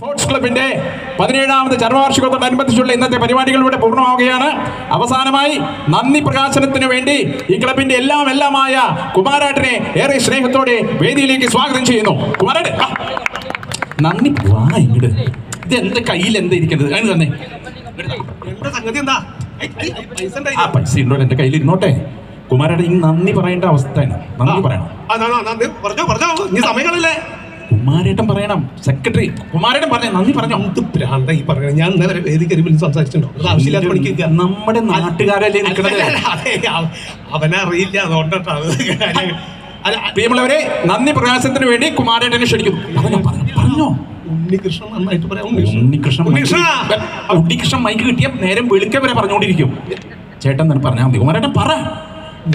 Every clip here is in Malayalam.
സ്പോർട്സ് ക്ലബിന്റെ പതിനേഴാമത് ചരമവാർഷികത്തോടനുബന്ധിച്ചുള്ള ഇന്നത്തെ പരിപാടികളിലൂടെ പൂർണമാവുകയാണ്. അവസാനമായി നന്ദി പ്രകാശനത്തിന് വേണ്ടി ഈ ക്ലബിന്റെ എല്ലാം എല്ലാമായ കുമാരാട്ടിനെ ഏറെ സ്നേഹത്തോടെ വേദിയിലേക്ക് സ്വാഗതം ചെയ്യുന്നു. കുമാരാട്ട്. നന്ദി വാ ഇങ്ങോട്ട് ഇത് എന്റെ കയ്യിൽ എന്താ ഇരിക്കുന്നത്? അതിന് തന്നെ. സംഗതി എന്താ. ആ പൈസ ഉണ്ടോ എന്റെ കയ്യിൽ? ഇരുന്നോട്ടെ. കുമാരാട്ട് ഇനി നന്ദി പറയേണ്ട അവസ്ഥയാണ്. നന്ദി പറയണം. പറഞ്ഞോ പറഞ്ഞോ. നീ സമയങ്ങളില്ലേ? കുമാരേട്ടൻ പറയണം. സെക്രട്ടറി കുമാരേട്ടൻ പറഞ്ഞ നന്ദി പറഞ്ഞു. എന്ത് ഭ്രാന്ത ഈ പറയണം ഞാൻ ഇന്നലെ വേദി കയറി വിളിച്ച് സംസാരിച്ചിട്ടുണ്ടോ? അത് ആവശ്യമില്ലാത്ത പണിക്ക്. നമ്മുടെ നാട്ടുകാരല്ലേ നിൽക്കണത്? അതെ, അവ- അവനെ അറിയില്ല അതുകൊണ്ടാ അല്ല പ്രിയമുള്ളവരെ നന്ദി പ്രകാശത്തിന് വേണ്ടി കുമാരേട്ടനെ ക്ഷണിക്കുന്നു. പറഞ്ഞോ, പറഞ്ഞോ, ഉണ്ണികൃഷ്ണൻ നന്നായിട്ട് പറയാം ഉണ്ണികൃഷ്ണൻ. ഉണ്ണികൃഷ്ണൻ ഉണ്ണികൃഷ്ണ! മൈക്ക് കിട്ടിയ നേരം വെളുക്കെ വരെ പറഞ്ഞുകൊണ്ടിരിക്കും. ചേട്ടൻ തന്നെ പറഞ്ഞാൽ മതി. കുമാരേട്ടൻ പറ.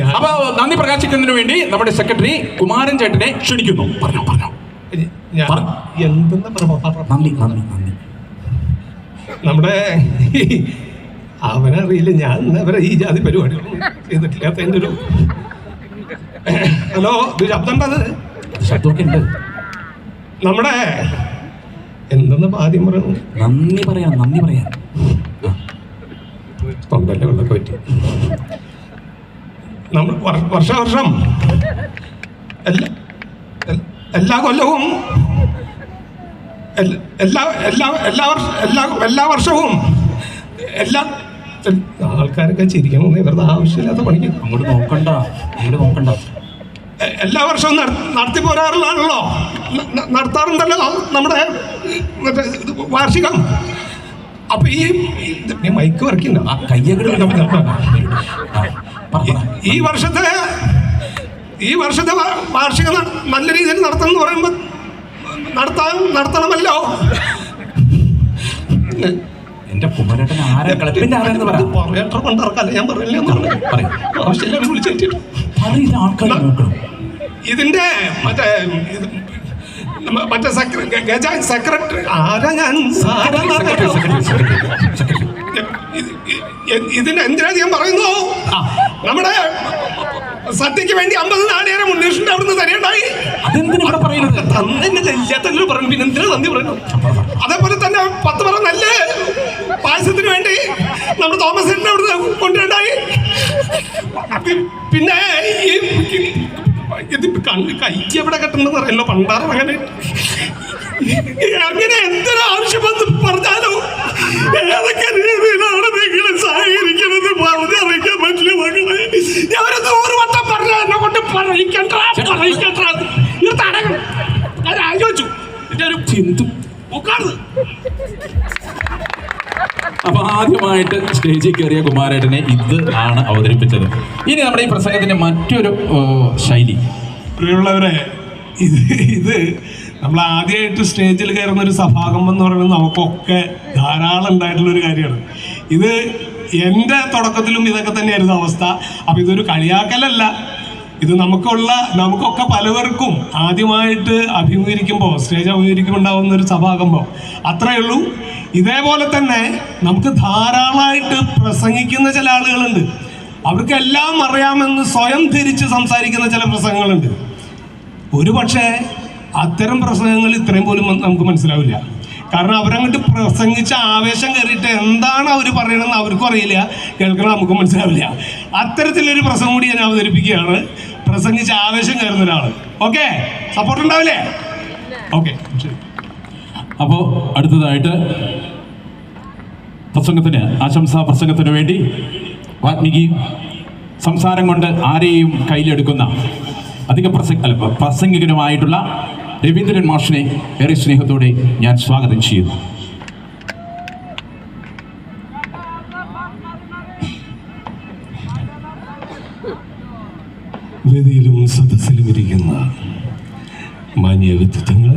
അപ്പോൾ അപ്പൊ നന്ദി പ്രകാശിക്കുന്നതിന് വേണ്ടി നമ്മുടെ സെക്രട്ടറി കുമാരൻ ചേട്ടനെ ക്ഷണിക്കുന്നു. പറഞ്ഞോ പറഞ്ഞോ. നമ്മുടെ അവനറിയില്ല. ഞാൻ അവരെ ഈ ജാതി പരിപാടികളൊന്നും ചെയ്തിട്ടില്ലാത്ത എന്റെ ഒരു ഹലോ ഇത് ശബ്ദം ഉണ്ടത് ശബ്ദമൊക്കെ ഉണ്ട്. നമ്മുടെ എന്തെന്ന് ആദ്യം പറയുന്നു നന്ദി പറയാം നന്ദി പറയാം. തൊണ്ടല്ലേ വെള്ളമൊക്കെ പറ്റി നമ്മൾ വർഷ വർഷം എൽ- എല്ലാ കൊല്ലവും എല്ലാ എല്ലാ എല്ലാ എല്ലാ എല്ലാ വർഷവും എല്ലാ ആൾക്കാരൊക്കെ ചിരിക്കണം ഇവരുടെ ആവശ്യമില്ലാത്ത പണിക്ക് അങ്ങോട്ട് നോക്കണ്ട. അങ്ങോട്ട് നോക്കണ്ട. എല്ലാ വർഷവും നട- നടത്തി പോരാറുള്ളതാണല്ലോ. നടത്താറുണ്ടല്ലോ നമ്മുടെ വാർഷികം. അപ്പൊ ഈ മൈക്ക് വർക്കില്ല. ഈ വർഷത്തെ ഈ വർഷത്തെ വാർഷിക നല്ല രീതിയിൽ നടത്തണം എന്ന് പറയുമ്പോൾ നടത്താൻ നടത്തണമല്ലോ. എന്റെ കുമരേട്ടൻ ആരാ? കളിപ്പിന്റെ ആരാന്ന് പറ. പറയട്ടെ കൊണ്ടിറക്കല്ല? ഞാൻ പറയില്ല ആൾക്കാർ നോക്കണം. ഇതിന്റെ മറ്റേ സെക്രട്ടറി ആരാ ഞാൻ? ഞാൻ? പറയുന്നു. നമ്മുടെ സത്യക്ക് വേണ്ടി അമ്പത് നാണയം ഉണ്ണീഷിന്റെ അവിടുന്ന് തരേണ്ടായി. അതെന്തിനു ഇവിടെ പറയുന്നത്? തന്നെ ചെല്ലാത്തല്ലോ പറഞ്ഞു പിന്നെ എന്തിനാ നന്ദി പറയുന്നു അതേപോലെ തന്നെ പത്ത് പറ നല്ല പായസത്തിന് വേണ്ടി നമ്മുടെ തോമസ് അവിടുന്ന് കൊണ്ടുവരണ്ടായി. പി- പിന്നെ ഈ ഇത് കണ്ണ് കൈ എവിടെ കെട്ടണമെന്ന് അറിയല്ലോ. പണ്ടാറും അങ്ങനെ അങ്ങനെ എന്തൊരു ആവശ്യം ഒരു ചിന്തു അപ്പൊ ആദ്യമായിട്ട് സ്റ്റേജിൽ കയറിയ കുമാരേട്ടനെ ഇത് ആണ് അവതരിപ്പിച്ചത്. ഇനി നമ്മുടെ ഈ പ്രസംഗത്തിന്റെ മറ്റൊരു ശൈലി. പ്രിയമുള്ളവരെ ഇത് ഇത് നമ്മൾ ആദ്യമായിട്ട് സ്റ്റേജിൽ കയറുന്ന ഒരു സഭാഗം എന്ന് പറയുന്നത് നമുക്കൊക്കെ ധാരാളം ഉണ്ടായിട്ടുള്ള ഒരു കാര്യമാണ്. ഇത് എന്റെ തുടക്കത്തിലും ഇതൊക്കെ തന്നെയായിരുന്നു അവസ്ഥ. അപ്പം ഇതൊരു കളിയാക്കലല്ല. ഇത് നമുക്കുള്ള നമുക്കൊക്കെ പലവർക്കും ആദ്യമായിട്ട് അഭിമുഖീകരിക്കുമ്പോൾ സ്റ്റേജ് അഭിമുഖീകരിക്കുമ്പോൾ ഉണ്ടാകുന്ന ഒരു സഭാകുമ്പോൾ അത്രയേ ഉള്ളൂ. ഇതേപോലെ തന്നെ നമുക്ക് ധാരാളമായിട്ട് പ്രസംഗിക്കുന്ന ചില ആളുകളുണ്ട്. അവർക്കെല്ലാം അറിയാമെന്ന് സ്വയം ധരിച്ച് സംസാരിക്കുന്ന ചില പ്രസംഗങ്ങളുണ്ട്. ഒരു പക്ഷേ അത്തരം പ്രസംഗങ്ങൾ ഇത്രയും പോലും നമുക്ക് മനസ്സിലാവില്ല. കാരണം അവരങ്ങോട്ട് പ്രസംഗിച്ച ആവേശം കയറിയിട്ട് എന്താണ് അവർ പറയണമെന്ന് അവർക്കും അറിയില്ല. കേൾക്കണം നമുക്ക് മനസ്സിലാവില്ല. അത്തരത്തിലൊരു പ്രസംഗം കൂടി ഞാൻ അവതരിപ്പിക്കുകയാണ്. പ്രസംഗിച്ച ആവേശം കയറുന്ന ഒരാൾ. ഓക്കെ സപ്പോർട്ട് ഉണ്ടാവില്ലേ? ഓക്കെ അപ്പോ അടുത്തതായിട്ട് പ്രസംഗത്തിന് ആശംസാ പ്രസംഗത്തിന് വേണ്ടി വാത്മീകി സംസാരം കൊണ്ട് ആരെയും കയ്യിലെടുക്കുന്ന അധിക പ്രസംഗ അല്ല പ്രസംഗികനുമായിട്ടുള്ള രവീന്ദ്രൻ മാഷിനെ ഏറെ സ്നേഹത്തോടെ ഞാൻ സ്വാഗതം ചെയ്യുന്നു. വേദിയിലും സദസ്സിലും ഇരിക്കുന്ന മാന്യ വ്യക്തിത്വങ്ങൾ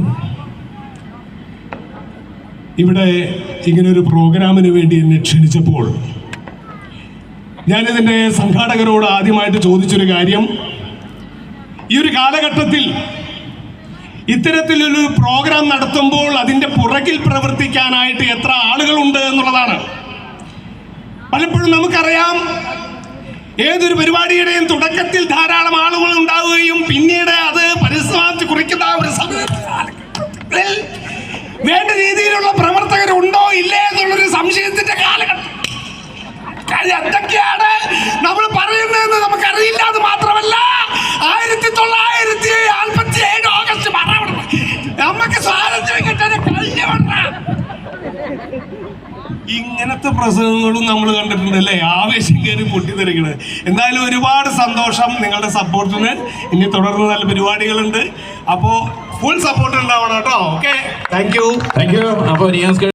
ഇവിടെ ഇങ്ങനെ ഒരു പ്രോഗ്രാമിന് വേണ്ടി എന്നെ ക്ഷണിച്ചപ്പോൾ ഞാനിതിന്റെ സംഘാടകരോട് ആദ്യമായിട്ട് ചോദിച്ചൊരു കാര്യം. ഈ ഒരു കാലഘട്ടത്തിൽ ഇത്തരത്തിലൊരു പ്രോഗ്രാം നടത്തുമ്പോൾ അതിന്റെ പുറകിൽ പ്രവർത്തിക്കാനായിട്ട് എത്ര ആളുകളുണ്ട് എന്നുള്ളതാണ്. പലപ്പോഴും നമുക്കറിയാം ഏതൊരു പരിപാടിയുടെയും തുടക്കത്തിൽ ധാരാളം ആളുകൾ ഉണ്ടാവുകയും പിന്നീട് അത് പരിസമാപ്തി കുറിക്കുന്ന ഒരു സമയത്തിൽ വേണ്ട രീതിയിലുള്ള പ്രവർത്തകരുണ്ടോ ഇല്ലേ എന്നുള്ളൊരു സംശയത്തിന്റെ കാലഘട്ടം. എന്തൊക്കെയാണ് നമ്മൾ പറയുന്നതെന്ന് നമുക്കറിയില്ല അത് പ്രസംഗങ്ങളും നമ്മൾ കണ്ടിട്ടുണ്ട് അല്ലേ? ആവേശം കയറി പൊട്ടിത്തെറിക്കണത് എന്തായാലും ഒരുപാട് സന്തോഷം നിങ്ങളുടെ സപ്പോർട്ടിന്. ഇനി തുടർന്ന് നല്ല പരിപാടികളുണ്ട്. അപ്പോ ഫുൾ സപ്പോർട്ട് ഉണ്ടാവണം കേട്ടോ. Okay thank you thank you അപ്പോൾ നിയാസ്